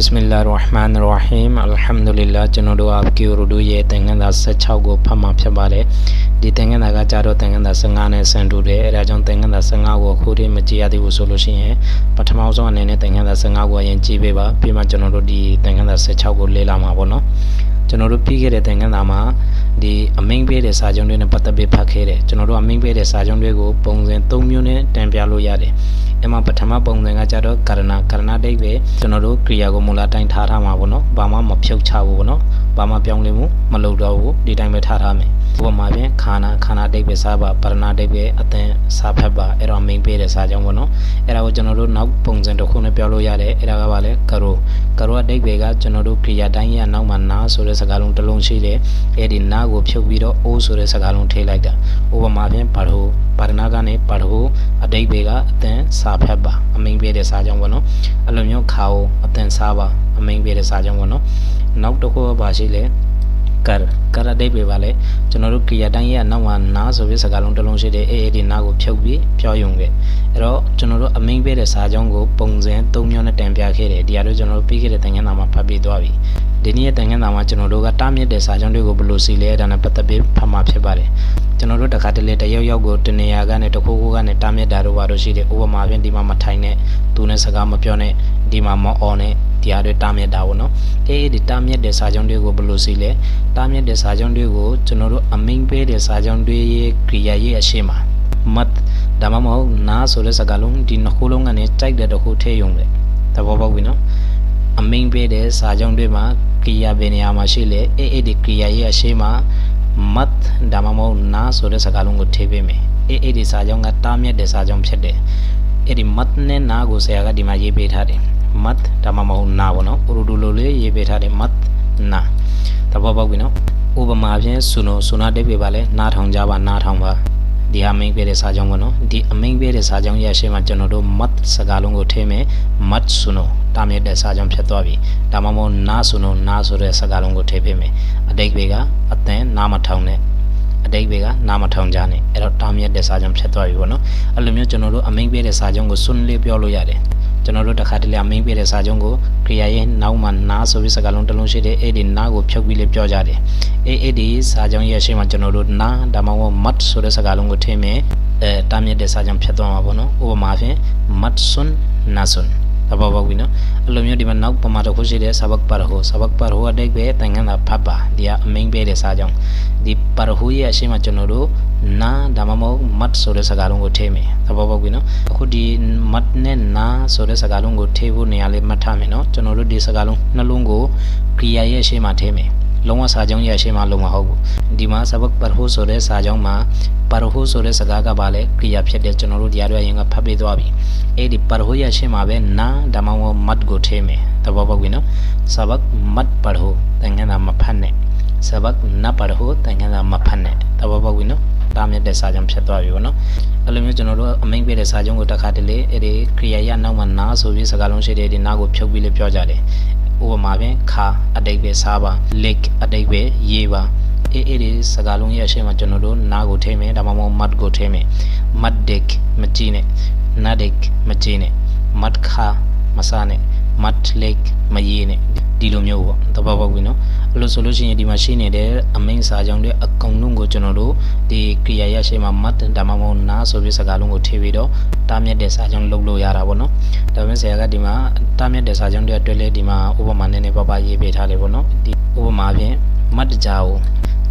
Bismillah ar-Rahman ar-Rahim Alhamdulillah ကျွန်တော်တို့အကီရူဒူရဲ့သင်္ကန်းစာ16ကိုဖတ်မှာဖြစ်ပါတယ်ဒီသင်္ကန်းစာကကြတော့သင်္ကန်းစာ15နဲ့ဆန်တူတယ်အဲဒါကြောင့်သင်္ကန်းစာ15ကိုအခုထိမကြည့်ရသေးဘူးဆိုလို့ရှိရင်ပထမဆုံးအနေနဲ့သင်္ကန်းစာ15ကိုအရင်ကြည့်ပေးပါပြီးမှကျွန်တော်တို့ဒီသင်္ကန်းစာ16ကိုလေ့လာမှာပေါ့နော်ကျွန်တော်တို့ပြီးခဲ့တဲ့သင်္ကန်းစာမှာ ဒီအမိန်ပေးတဲ့စာချုပ်တွေနဲ့ပတ်သက်ပြီးဖတ်ခဲ့တယ်ကျွန်တော်တို့အမိန်ပေးတဲ့စာချုပ်တွေကိုပုံစံ3မျိုးနဲ့တန်ပြလို့ရတယ်အမှပထမပုံစံကကြတော့ကာရဏကာရဏဒိတ်ပဲကျွန်တော်တို့ကရိယာကိုမူလတိုင်းထားထားမှာပေါ့နော်ဘာမှမဖြုတ်ချဘူးပေါ့နော်ဘာမှပြောင်းလဲမှုမလုပ်တော့ဘူးဒီတိုင်းပဲထားထားမယ်ဥပမာဖြင့်ခန္ဓာခန္ဓာဒိတ်ပဲစားပါပရဏဒိတ်ပဲအသင်စားဖက်ပါအဲ့တော့အမိန်ပေးတဲ့စာချုပ်ပေါ့နော်အဲ့ဒါကိုကျွန်တော်တို့နောက်ပုံစံတစ်ခုနဲ့ပြောလို့ရတယ်အဲ့ဒါကဘာလဲကရိုကရိုအဒိတ်ပဲကကျွန်တော်တို့ကရိယာတိုင်းရဲ့နောက်မှာနာဆိုတဲ့စကားလုံးတစ်လုံးရှိတယ်အဲ့ဒီနာကိုဖြုတ်ပြီးတော့အိုးဆိုတဲ့စကားလုံးထည့်လိုက်တာဥပမာဖြင့်ပါရဟိုပါရဏကနေပါရဟိုအဒိတ်ပဲကအသင်စားဖက်ပါအမိန်ပေးတဲ့စာကြောင်းပေါ့နော်အဲ့လိုမျိုးခါကိုအသင်စားပါအမိန်ပေးတဲ့စာကြောင်းပေါ့နော်နောက်တစ်ခုကဘာရှိလဲကာကာရဒိတ်ပဲပါလေကျွန်တော်တို့ကရိယာတိုင်းရဲ့နောက်မှာနာဆိုပြီးစကားလုံးတစ်လုံးရှိတယ်အေးအေးဒီနာကိုဖြုတ်ပြီးပြောယုံခဲ့အဲ့တော့ကျွန်တော်တို့အမိန်ပေးတဲ့စာကြောင်းကိုပုံစံ၃မျိုးနဲ့တန်ပြခဲ့တယ်ဒီအရတို့ကျွန်တော်တို့ပြီးခဲ့တဲ့သင်ခန်းစာမှာဖတ်ပြီးသွားပြီ ဒီနေ့ရဲ့သင်ခန်းစာမှာကျွန်တော်တို့ကတားမြစ်တဲ့စာကြောင်းတွေကိုဘယ်လိုစီလဲဒါနဲ့ပတ်သက်ပြီးဖတ်မှာဖြစ်ပါတယ်ကျွန်တော်တို့တခါတလေတယောက်ယောက်ကိုတနေရာကနေတစ်ခုခုကနေတားမြစ်တာတို့ဘာလို့ရှိတယ်ဥပမာဖြင့်ဒီမှာမထိုင်နဲ့သူနဲ့စကားမပြောနဲ့ဒီမှာမအော်နဲ့ဒီအားတွေတားမြစ်တာပေါ့နော်အေးဒီတားမြစ်တဲ့စာကြောင်းတွေကိုဘယ်လိုစီလဲတားမြစ်တဲ့စာကြောင်းတွေကိုကျွန်တော်တို့အမိန်ပေးတဲ့စာကြောင်းတွေရဲ့ကြိယာရဲ့အရှိမမတ်ဒါမှမဟုတ်နာဆိုတဲ့စကားလုံးဒီနှစ်ခုလုံးကနေတိုက်တဲ့တစ်ခုထည့်ယုံတယ်သဘောပေါက်ပြီနော် အမိန်ပေးတဲ့စာကြောင်းတွေမှာကြိယာဘယ်နေရာမှာရှိလဲအေးအေးဒီကြိယာရဲ့အရှိမ mat ဒါမှမဟုတ်နာဆိုတဲ့စကားလုံးကိုထည့်ပေးမယ်အေးအေးဒီစာကြောင်းကတားမြစ်တဲ့စာကြောင်းဖြစ်တယ်အဲ့ဒီ mat နဲ့နာကိုဆရာကဒီမှာရေးပေးထားတယ် mat ဒါမှမဟုတ်နာပေါ့နော်ဥရဒူလိုလေးရေးပေးထားတယ် mat နာသဘောပေါက်ပြီနော်ဥပမာဖြင့်ဆုနိုဆုနာတိတ်ပြပါလဲနားထောင်ကြပါနားထောင်ပါ ဒီအမိန်ပေးတဲ့စာကြောင်းပေါ့နော်ဒီအမိန်ပေးတဲ့စာကြောင်းရဲ့အရှင်းမှာကျွန်တော်တို့ mat စကားလုံးကိုထည့်မယ် mat ဆုနိုတာမြစ်တဲ့စာကြောင်းဖြစ်သွားပြီဒါမှမဟုတ်နာဆုနိုနာဆိုတဲ့စကားလုံးကိုထည့်ပေးမယ်အတိတ်တွေကအသင်နားမထောင်နဲ့အတိတ်တွေကနားမထောင်ကြနဲ့အဲ့တော့တာမြစ်တဲ့စာကြောင်းဖြစ်သွားပြီပေါ့နော်အဲ့လိုမျိုးကျွန်တော်တို့အမိန်ပေးတဲ့စာကြောင်းကိုစွန့်လေးပြောလို့ရတယ် ကျွန်တော်တို့တစ်ခါတလေအမိန်ပေးတဲ့စာကြောင်းကိုခရီးရဲ့နောက်မှာနားဆိုပြီးစကားလုံးတစ်လုံးရှိတယ်အဲ့ဒီနားကိုဖြုတ်ပြီးလေးပြောကြတယ်အေးအဲ့ဒီစာကြောင်းရဲ့အရှိမကျွန်တော်တို့နားဒါမှမဟုတ် mat ဆိုတဲ့စကားလုံးကိုထည့်မယ်အဲတာမြစ်တဲ့စာကြောင်းဖြစ်သွားမှာပေါ့နော်ဥပမာဖြင့် mat sun na sun သဘောပေါက်ပြီနော်အဲ့လိုမျိုးဒီမှာနောက်ပမာတစ်ခုရှိတယ်ဆဘတ်ပါရဟိုဆဘတ်ပါရဟိုအတိတ်ပဲတန်ခမ်းတာဖတ်ပါဒီကအမိန်ပေးတဲ့စာကြောင်းဒီပါရဟိုရဲ့အရှိမကျွန်တော်တို့နာဒါ မှမဟုတ် mat ဆိုတဲ့စကားလုံးကိုထည့်မယ်သဘောပေါက်ပြီနော်အခုဒီ mat နဲ့နာဆိုတဲ့စကားလုံးကိုထည့်ဖို့နေရာလေးမှတ်ထားမယ်နော်ကျွန်တော်တို့ဒီစကားလုံးနှလုံးကိုကရိယာရဲ့အရှိမထည့်မယ်လုံးဝစာကြောင်းရဲ့အရှိမလုံးမဟုတ်ဘူးဒီမှာဆဘတ်ပါရဟိုဆိုတဲ့စာကြောင်းမှာပါရဟိုဆိုတဲ့စကားကပါလဲကရိယာဖြစ်တဲ့ကျွန်တော်တို့တရားတွေအရင်ကဖတ်ပေးသွားပြီအဲ့ဒီပါရဟိုရဲ့အရှိမပဲနာဒါမှမဟုတ် mat ကိုထည့်မယ်သဘောပေါက်ပြီနော်ဆဘတ် mat ပါရဟိုတန်ခမ်းတာမဖတ်နဲ့ဆဘတ်နပါရဟိုတန်ခမ်းတာမဖတ်နဲ့သဘောပေါက်ပြီနော် တားမြစ်တဲ့စာကြောင်းဖြစ်သွားပြီပေါ့နော်အဲ့လိုမျိုးကျွန်တော်တို့အမိန့်ပေးတဲ့စာကြောင်းကိုတစ်ခါတလေအဲ့ဒီခရိယာရနောက်မှာနာဆိုပြီးစကားလုံးရှိတယ်ဒီနာကိုဖြုတ်ပြီးလေးပြောကြတယ်ဥပမာဖြင့်ခါအတိတ်ပဲစားပါ lake အတိတ်ပဲရေးပါအေးအေးဒီစကားလုံးရဲ့အရှင်းမှာကျွန်တော်တို့နာကိုထိမယ်ဒါမှမဟုတ် mud ကိုထိမယ် mud dick မကြည့်နဲ့ nadik မကြည့်နဲ့ mud ခါမစားနဲ့ mud lake မရေးနဲ့ ဒီလိုမျိုးပေါ့သဘောပေါက်ပြီနော်အဲ့လိုဆိုလို့ရှိရင်ဒီမှာရှိနေတဲ့အမိန်စာကြောင်းတွေအကုန်လုံးကိုကျွန်တော်တို့ဒီကရိယာရရှိမှာ mat ဒါမှမဟုတ်နာဆိုပြီးစကားလုံးကိုထည့်ပြီးတော့တားမြစ်တဲ့စာကြောင်းလုပ်လို့ရတာပေါ့နော်ဒါပေမဲ့ဆရာကဒီမှာတားမြစ်တဲ့စာကြောင်းတွေအတွက်လည်းဒီမှာဥပမာနည်းနည်းပါးပါးရေးပေးထားတယ်ပေါ့နော်ဒီဥပမာဖြင့် mat ကြောင်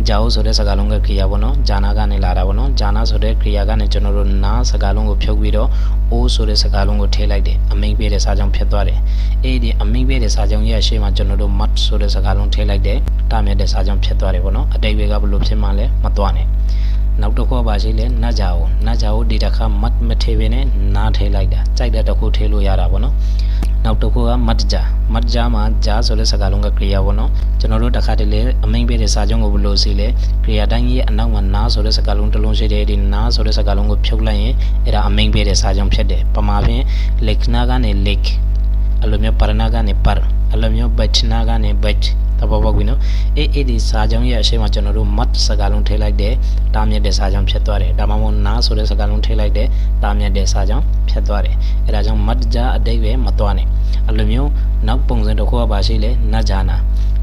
ဂျာအိုဆိုတဲ့စကားလုံးကခရီးပေါ့နော်ဂျာနာကနေလာတာပေါ့နော်ဂျာနာဆိုတဲ့ခရီးကနေကျွန်တော်တို့နာစကားလုံးကိုဖြုတ်ပြီးတော့အိုးဆိုတဲ့စကားလုံးကိုထည့်လိုက်တယ်အမိန်ပေးတဲ့စာကြောင်းဖြစ်သွားတယ်အေးဒီအမိန်ပေးတဲ့စာကြောင်းရဲ့အရှိမကျွန်တော်တို့ mat ဆိုတဲ့စကားလုံးထည့်လိုက်တယ်တာမြတ်တဲ့စာကြောင်းဖြစ်သွားတယ်ပေါ့နော်အတိတ်တွေကဘယ်လိုဖြစ်မှလဲမသွားနဲ့ နောက်တစ်ခုပါရှိလဲနတ်ကြအောင်နတ်ကြအောင်ဒီတစ်ခါ mat မထည့်ဘဲနဲ့နားထည့်လိုက်တာကြိုက်တဲ့တစ်ခုထည့်လို့ရတာပေါ့နော်နောက်တစ်ခုကမတ်ဂျာမတ်ဂျာမှာဂျာဆိုတဲ့စကားလုံးကကရိယာပေါ့နော်ကျွန်တော်တို့တစ်ခါတလေအမိန်ပေးတဲ့စာချုပ်ကိုဘယ်လိုစီလဲကရိယာတိုင်းရဲ့အနောက်မှာနားဆိုတဲ့စကားလုံးတစ်လုံးရှိတယ်ဒီနားဆိုတဲ့စကားလုံးကိုဖြုတ်လိုက်ရင်အဲ့ဒါအမိန်ပေးတဲ့စာချုပ်ဖြစ်တယ်ပမာဖြင့် lake နာကနေ lake အလိုမျိုးပရနာကနေ par အလိုမျိုး bet နာကနေ bet သဘောပေါက်ပြီနော်အေးအေးဒီစာကြောင်းရဲ့အရှိမကျွန်တော်တို့ mat စကားလုံးထည့်လိုက်တဲ့တားမြစ်တဲ့စာကြောင်းဖြစ်သွားတယ်ဒါမှမဟုတ်နာဆိုတဲ့စကားလုံးထည့်လိုက်တဲ့တားမြစ်တဲ့စာကြောင်းဖြစ်သွားတယ်အဲဒါကြောင့် mat ကြအတိတ်ပဲမသွားနဲ့အဲ့လိုမျိုးနောက်ပုံစံတစ်ခုကပါရှိလဲနဂျာနာ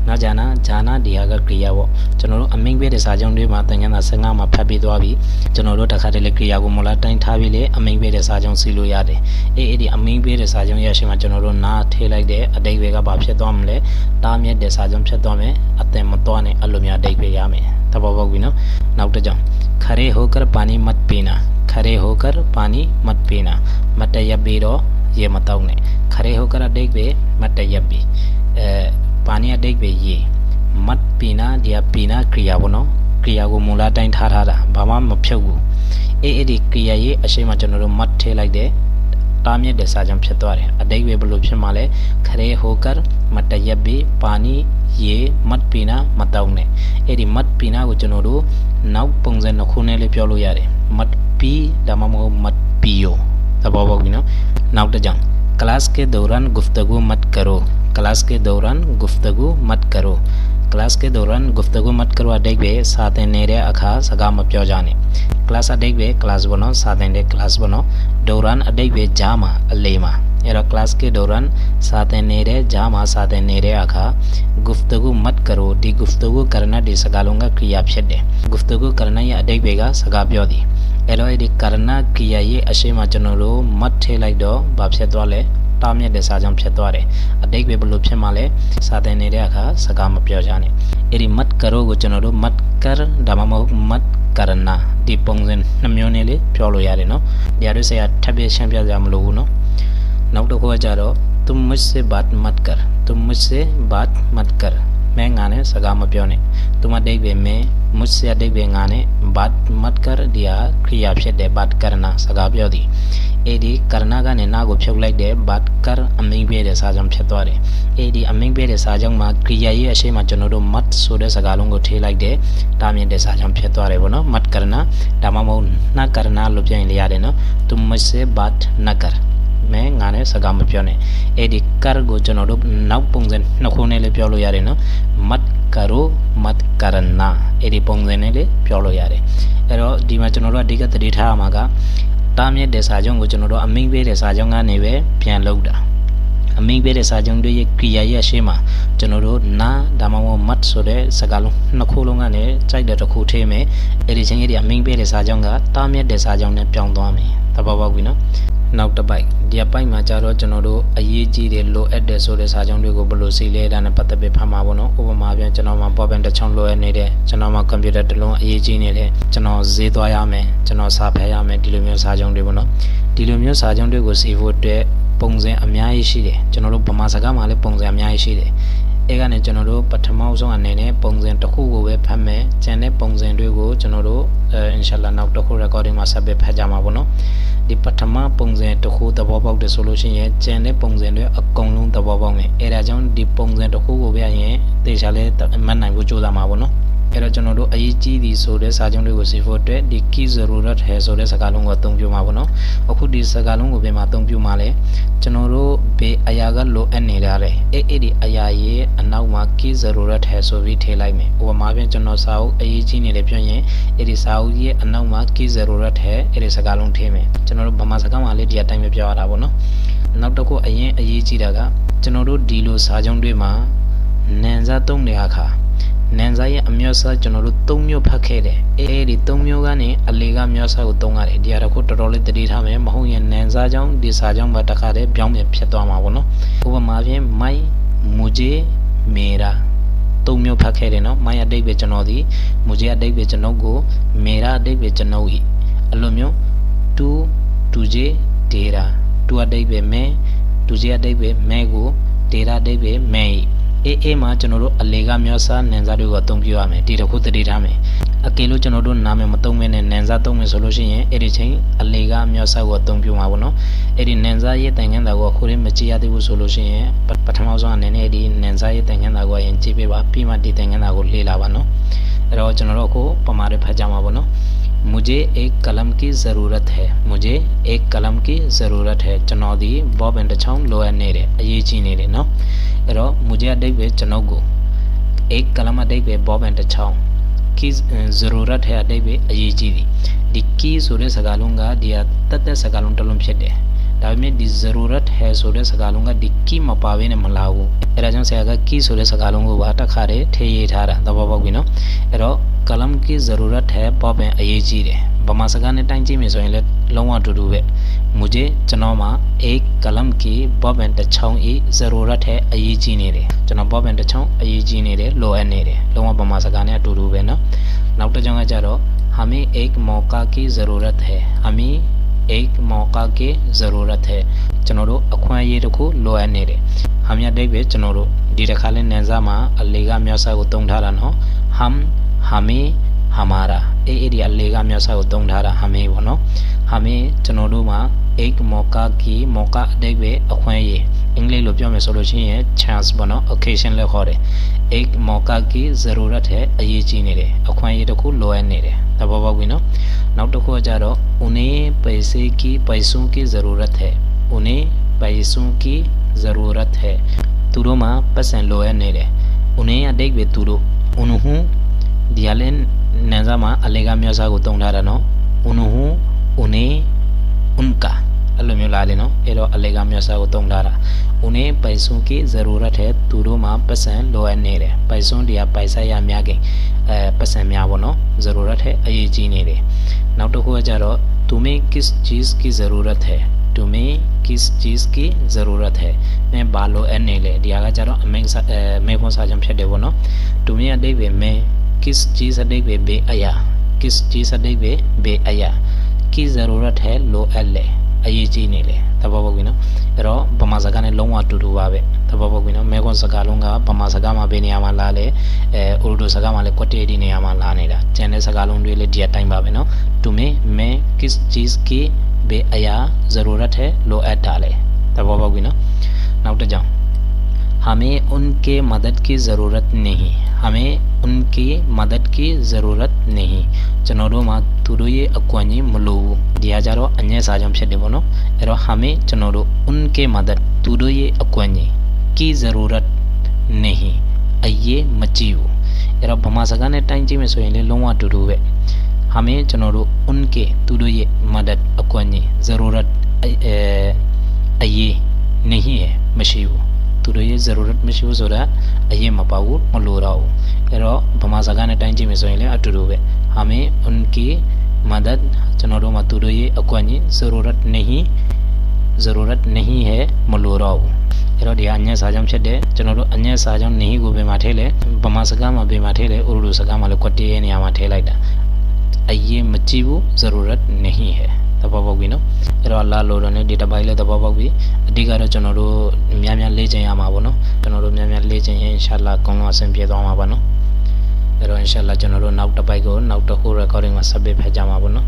နဂျာနာဂျာနာဒီဟာကကရိယာပေါ့ကျွန်တော်တို့အမင်းပေးတဲ့စာကြောင်းတွေမှာသင်္ကန်းသာ15မှာဖတ်ပြီးသွားပြီကျွန်တော်တို့တစ်ခါတည်းလေကရိယာကိုမလာတိုင်းထားပြီးလေအမင်းပေးတဲ့စာကြောင်းစီလို့ရတယ်အေးအေးဒီအမင်းပေးတဲ့စာကြောင်းရရှိမှကျွန်တော်တို့နားထည့်လိုက်တဲ့အတိတ်ပဲကဘာဖြစ်သွားမလဲတားမြစ်တဲ့စာကြောင်းဖြစ်သွားမယ်အသင်မသွားနဲ့အလိုများအတိတ်ပဲရမယ်သဘောပေါက်ပြီနော်နောက်တစ်ကြောင်းခရေဟိုကရပါနီမတ်ပီနာခရေဟိုကရပါနီမတ်ပီနာမတရပြီးတော့ရေမတောက်နဲ့ခရေဟိုကရအတိတ်ပဲမတရပြီးအဲပါနီအတိတ်ပဲရေမတ်ပီနာဒီအပီနာကရိယာပေါ့နော်ကရိယာကိုမူလတိုင်းထားထားတာဘာမှမဖြုတ်ဘူးအေး पानी अधिक पे ये मत पीना या पीना क्रिया वो नो क्रिया को मूला टाइम था था था भामा मफ्यू को ए ए दी क्रिया ये अशे में जनों रो मत ठे लाइक दे ताम्य दसा जम छतवार है अधिक वे बलो फिर माले खरे होकर मतयब भी पानी ये मत पीना मत आउने ए दी मत पीना को जनों रो नाउ पंगजे नखुने ले प्योलो यारे मत पी दामा मो मत पियो तब आओगे ना नाउ टजंग क्लास के दौरान गुफ्तगु मत करो क्लास के दौरान गुफ्तगू मत करो क्लास के दौरान गुफ्तगू मत करो အတိတ်ပဲစာသင်နေတဲ့အခါစကားမပြောကြနဲ့ class အတိတ်ပဲ class ဘောနော်စာသင်တဲ့ class ဘောနော် dौरान အတိတ်ပဲကြားမှာအလေးမှာအဲ့တော့ class के दौरान စာသင်နေတဲ့ကြားမှာစာသင်နေတဲ့အခါ गुफ्तगू मत करो ဒီ गुफ्तगू करना ဒီစကားလုံးကကရိယာဖြစ်တယ် गुफ्तगू करना ရဲ့အတိတ်ပဲကစကားပြောသည်အဲ့တော့ဒီကရဏကရိယာရဲ့အရှိမကျွန်တော်တို့မတ်ထဲလိုက်တော့ဘာဖြစ်သွားလဲ တားမြစ်တဲ့စာကြောင့်ဖြစ်သွားတယ်အတိတ်ပဲဘယ်လိုဖြစ်မှလဲစာသင်နေတဲ့အခါစကားမပြောကြနဲ့အဲ့ဒီမတ်ကရိုကိုကျွန်တော်တို့မတ်ကရဒါမှမဟုတ်မတ်ကရဏဒီပုံစံနှမျိုးနဲ့လေပြောလို့ရတယ်နော်တရားတို့ဆရာထပ်ပြရှင်းပြကြမလို့ဘူးနော်နောက်တစ်ခုကကြတော့ तुम मुझसे बात मत कर तुम मुझसे बात मत कर मैंငါနဲ့စကားမပြောနဲ့ तुम အတိတ်ပဲ मैं मुझसे အတိတ်ပဲငါနဲ့ बात मत कर ဒီဟာခရိယာဖြစ်တယ် बात करना စကားပြောသည်အဲ့ဒီ करना ကနေနာကိုဖြုတ်လိုက်တဲ့ बात कर အမင်းပေးတဲ့စာကြောင့်ဖြစ်သွားတယ်အဲ့ဒီအမင်းပေးတဲ့စာကြောင့်မှာခရိယာရဲ့အရှိမကျွန်တော်တို့ mat ဆိုတဲ့စကားလုံးကိုထည့်လိုက်တဲ့တာမြင့်တဲ့စာကြောင့်ဖြစ်သွားတယ်ဗောနော် mat करना ဒါမှမဟုတ် ना करना လို့ပြန်လေရတယ်နော် तुम मुझसे बात न कर မဲငါနဲ့စကားမပြောနဲ့အဲ့ဒီ kar ကိုကျွန်တော်တို့နောက်ပုံစံနှစ်ခုနဲ့လည်းပြောလို့ရတယ်နော် mat karo mat karna အဲ့ဒီပုံစံနဲ့လည်းပြောလို့ရတယ်အဲ့တော့ဒီမှာကျွန်တော်တို့အဓိကသတိထားရမှာကတားမြစ်တဲ့စာချုပ်ကိုကျွန်တော်တို့အမိန့်ပေးတဲ့စာချုပ်ကနေပဲပြန်လုပ်တာအမိန့်ပေးတဲ့စာချုပ်တွေရဲ့ကြည်ရရဲ့အရှိမကျွန်တော်တို့နာဒါမှမဟုတ် mat ဆိုတဲ့စကားလုံးနှစ်ခုလုံးကနေကြိုက်တဲ့တစ်ခုထည့်မယ်အဲ့ဒီချင်းကြီးဒီအမိန့်ပေးတဲ့စာချုပ်ကတားမြစ်တဲ့စာချုပ်နဲ့ပြောင်းသွားမယ်သဘောပေါက်ပြီနော် နောက်တစ်ပိုက်ဒီအပိုက်မှာကြတော့ကျွန်တော်တို့အရေးကြီးတယ်လိုအပ်တယ်ဆိုတဲ့စာကြောင်းတွေကိုဘယ်လိုစီလဲတာနဲ့ပတ်သက်ပြီးဖတ်မှာပေါ့နော်ဥပမာပြန်ကျွန်တော်မှာပေါ်ပန်တစ်ချောင်းလိုအပ်နေတဲ့ကျွန်တော်မှာကွန်ပျူတာတစ်လုံးအရေးကြီးနေတယ်ကျွန်တော်ဈေးသွားရမယ်ကျွန်တော်စာဖတ်ရမယ်ဒီလိုမျိုးစာကြောင်းတွေပေါ့နော်ဒီလိုမျိုးစာကြောင်းတွေကိုစီဖို့အတွက်ပုံစံအများကြီးရှိတယ်ကျွန်တော်တို့ဗမာစကားမှာလည်းပုံစံအများကြီးရှိတယ် အဲကနေကျွန်တော်တို့ပထမဆုံးအနေနဲ့ပုံစံတစ်ခုကိုပဲဖတ်မယ်ကျန်တဲ့ပုံစံတွေကိုကျွန်တော်တို့အဲအင်ရှာလာနောက်တစ်ခု recording မှာဆက်ပြီးဖတ်ကြမှာပေါ့နော်ဒီပထမပုံစံတစ်ခုသဘောပေါက်တယ်ဆိုလို့ရှိရင်ကျန်တဲ့ပုံစံတွေအကုန်လုံးသဘောပေါက်မယ်အဲဒါကြောင့်ဒီပုံစံတစ်ခုကိုပဲရင်တေချာလဲမှတ်နိုင်ဖို့ကြိုးစားမှာပေါ့နော် အဲ့တော့ကျွန်တော်တို့အရေးကြီးသည်ဆိုတဲ့စာချုပ်တွေကိုစီဖို့အတွက်ဒီ key zarurat hai ဆိုတဲ့စကားလုံးကိုအသုံးပြုမှာပေါ့နော်အခုဒီစကားလုံးကိုပြန်မှာအသုံးပြုမှာလဲကျွန်တော်တို့ဘေးအရာကလိုအပ်နေတာလေအဲ့အဲ့ဒီအရာရဲ့အနောက်မှာ key zarurat hai ဆိုပြီးထည့်လိုက်မယ်ဥပမာပြန်ကျွန်တော်စာအုပ်အရေးကြီးနေတယ်ပြောရင်အဲ့ဒီစာအုပ်ရဲ့အနောက်မှာ key zarurat hai အဲ့ဒီစကားလုံးထည့်မယ်ကျွန်တော်တို့ဗမာစကားမှာလေးဒီအတိုင်းပဲပြောရတာပေါ့နော်နောက်တစ်ခုအရင်အရေးကြီးတာကကျွန်တော်တို့ဒီလိုစာချုပ်တွေမှာနန်စာသုံးတဲ့အခါ နန်စာရဲ့အမျိုးအစားကျွန်တော်တို့၃မျိုးဖတ်ခဲ့တယ်အဲဒီ၃မျိုးကနေအလေကမျိုးစားကိုသုံးရတယ်ဒီဟာတော့တော်တော်လေးတတိထားမယ်မဟုတ်ရင်နန်စာကြောင့်ဒီစာကြောင့်ပဲတခါတည်းပြောင်းပြန်ဖြစ်သွားမှာပေါ့နော်ဥပမာဖြင့်မိုင်မူဂျေမေရာသုံးမျိုးဖတ်ခဲ့တယ်နော်မိုင်အတိတ်ပဲကျွန်တော်ဒီမူဂျေအတိတ်ပဲကျွန်တော်ကိုမေရာအတိတ်ပဲကျွန်တော်ဤအလိုမျိုးတူတူဂျေဒေရာတူအတိတ်ပဲမဲတူဂျေအတိတ်ပဲမဲကိုဒေရာအတိတ်ပဲမဲဤ အေးအေးမှာကျွန်တော်တို့အလေကမျိုးစားနန်စားတွေကိုအသုံးပြုရမယ်ဒီတစ်ခုတတိထားမယ်အကယ်လို့ကျွန်တော်တို့နာမည်မသုံးမဲနဲ့နန်စားသုံးမယ်ဆိုလို့ရှိရင်အဲ့ဒီချိန်အလေကမျိုးစားကိုအသုံးပြုမှာပေါ့နော်အဲ့ဒီနန်စားရဲ့တိုင်ခန်းတာကိုအခုရင်မကြည့်ရသေးဘူးဆိုလို့ရှိရင်ပထမဆုံးအနေနဲ့ဒီနန်စားရဲ့တိုင်ခန်းတာကိုအရင်ကြည့်ပေးပါပြီးမှဒီတိုင်ခန်းတာကိုလေ့လာပါနော်အဲ့တော့ကျွန်တော်တို့အခုပမာတွေဖတ်ကြမှာပေါ့နော် मुझे एक कलम की ज़रूरत है। मुझे एक कलम की ज़रूरत है। चनो दी बॉब चनौदी बॉ बेंडछाउन लोया नेरे ये ची नेरे, ना? रो, मुझे अडे अडेबे चनौगो। एक कलम अडे वे बॉब एंड छाउ की ज़रूरत है अडे वे ये ची दी डिक्की सूर्य सगालूँगा दिया तत सगालूं टलुम शेडे में दी ज़रूरत है सूर्य सगालूँगा डिक्की मपावे ने मलागो राजों से आगा, की सूर्य सगालूंगो वाटा खारे ठे ये ठारा दबाव बिना रो ဒီ ज़रूरत है ဆိုတဲ့စကားလုံးကဒီ की မပါဘဲနဲ့မလာဘူးအဲဒါကြောင့်ဆရာက की ဆိုတဲ့စကားလုံးကိုပါတစ်ခါတည်းထည့်ရေးထားတာသဘောပေါက်ပြီနော်အဲ့တော့ कलम की ज़रूरत है ဘောပန်အရေးကြီးတယ်ဗမာစကားနဲ့တိုင်းကြည့်မယ်ဆိုရင်လည်းလုံးဝအတူတူပဲ मुझे ကျွန်တော်မှာ एक कलम की ဘောပန်တစ်ချောင်း ၏ ज़रूरत है အရေးကြီးနေတယ်ကျွန်တော်ဘောပန်တစ်ချောင်းအရေးကြီးနေတယ်လိုအပ်နေတယ်လုံးဝဗမာစကားနဲ့အတူတူပဲနော်နောက်တစ်ကြောင်းကကြတော့ हमें एक मौका की ज़रूरत है हमें एक मौका की ज़रूरत है ကျွန်တော်တို့အခွင့်အရေးတစ်ခုလိုအပ်နေတယ်။ဟာမြတ်ဒိတ်ပဲကျွန်တော်တို့ဒီတစ်ခါလဲနန်းစားမှာအလေကမြောက်စားကိုတုံးထားတာနော်။ हम हमें हमारा အေးအေးဒီအလေကမြောက်စားကိုတုံးထားတာ हमें ပေါ့နော်။ हमें ကျွန်တော်တို့မှာ एक मौका की मौका အတိတ်ပဲအခွင့်အရေးအင်္ဂလိပ်လိုပြောမယ်ဆိုလို့ရှိရင် chance ပေါ့နော် occasion လည်းခေါ်တယ်။ एक मौका की ज़रूरत है အရေးကြီးနေတယ်အခွင့်အရေးတစ်ခုလိုအပ်နေတယ်သဘောပေါက်ပြီနော်နောက်တစ်ခုကကြတော့ उन्हें पैसे की पैसों की ज़रूरत है उन्हें पैसों की ज़रूरत है သူတို့မှာပတ်စံလိုအပ်နေတယ် उन्हें အတိတ်ပဲသူတို့ उन्हू ဒီကလည်းနန်းစားမှာအလေကမြောက်စားကိုတုံးထားတာနော် उन्हू उन्हें उनका အဲ့လိုမျိုးလာလေနော်အဲ့တော့အလေကမြောက်စားကိုတုံးထားတာ उन्हें पैसों की ज़रूरत है သူတို့မှာပတ်စံလိုအပ်နေတယ် पैसों ဒီကပိုက်ဆိုင်ရများခင်အဲပတ်စံများပေါ့နော် ज़रूरत है အရေးကြီးနေတယ်နောက်တစ်ခုကကြတော့ तुम्हें किस चीज़ की ज़रूरत है तुम्हें किस चीज़ की ज़रूरत है मैंဘာလိုအပ်နေလဲဒီဟာကကြတော့အမေစာအဲမေခွန်စာကြောင့်ဖြစ်တယ်ပေါ့နော် तुम्हें အတိတ်ပဲ मैं किस चीज़ अनेक में बे आया किस चीज़ अनेक में बे आया की ज़रूरत है लो एल ले अये जी नहीं ले। तब बोगी ना, रो, बमा सगा ने लोंगा टूटू वावे ना, मैं कौन सगा लूँगा? बमा सगा माँ बे नियामा ला ले उर्दू सगा माले कोटे डी नियामा ला नहीं ला। चैने सगा लूँगी ले डिया टाइम बाबे ना। तुम्हें, मैं किस चीज़ की बे अया ज़रूरत है लो ऐड डाले। तब तबाबोगिनो ना उठ जाऊँ। हमें उनके मदद की ज़रूरत नहीं। हमें उनकी मदद की ज़रूरत नहीं। चनोरो मा तुरुए अक्वानी मलुवु। दिया जा रो अन्य साजम से देवनो। एरो हमें चनोरो उनके मदद तुरुए अक्वानी की ज़रूरत नहीं। अये मचियो एरो भमा सगाने टाइम जी में सोहेले लोवा टुरुवे हमें चनोरो उनके तुरुए मदद अक्वानी ज़रूरत अये नहीं है मशीवो သူတို့ရဲ့ zarurat မရှိဘူးဆိုတာအရင်မပေါ့ဘူးမလိုတော့ဘူးအဲ့တော့ဗမာစကားနဲ့တိုင်းကြည့်မယ်ဆိုရင်လည်းအတူတူပဲဟာမင်း unki madad ကျွန်တော်တို့မှာသူတို့ရဲ့အကွက်ကြီး zarurat nahi zarurat nahi hai မလိုတော့ဘူးအဲ့တော့ဒီဟာအညက်စာကြောင့်ဖြစ်တယ်ကျွန်တော်တို့အညက်စာကြောင့် nahi ကိုပြန်มาထည့်လဲဗမာစကားမှာပြန်มาထည့်လဲဥရုလိုစကားမှာလည်းကွက်တေးရဲ့နေရာမှာထည့်လိုက်တာအရင်မကြည့်ဘူး zarurat nahi hai သဘောပေါက်ပြီနော်အဲ့တော့လာလို့တော့ねဒီတစ်ပိုင်းလည်းသဘောပေါက်ပြီအဓိကတော့ကျွန်တော်တို့များများလေ့ကျင့်ရမှာပေါ့နော်ကျွန်တော်တို့များများလေ့ကျင့်ရင်အင်ရှာအလ္လာဟ်ကောင်းကောင်းအဆင်ပြေသွားမှာပါနော်အဲ့တော့အင်ရှာအလ္လာဟ်ကျွန်တော်တို့နောက်တစ်ပိုက်ကိုနောက်တစ်ခု recording မှာ submit ဖတ်ကြမှာပေါ့နော်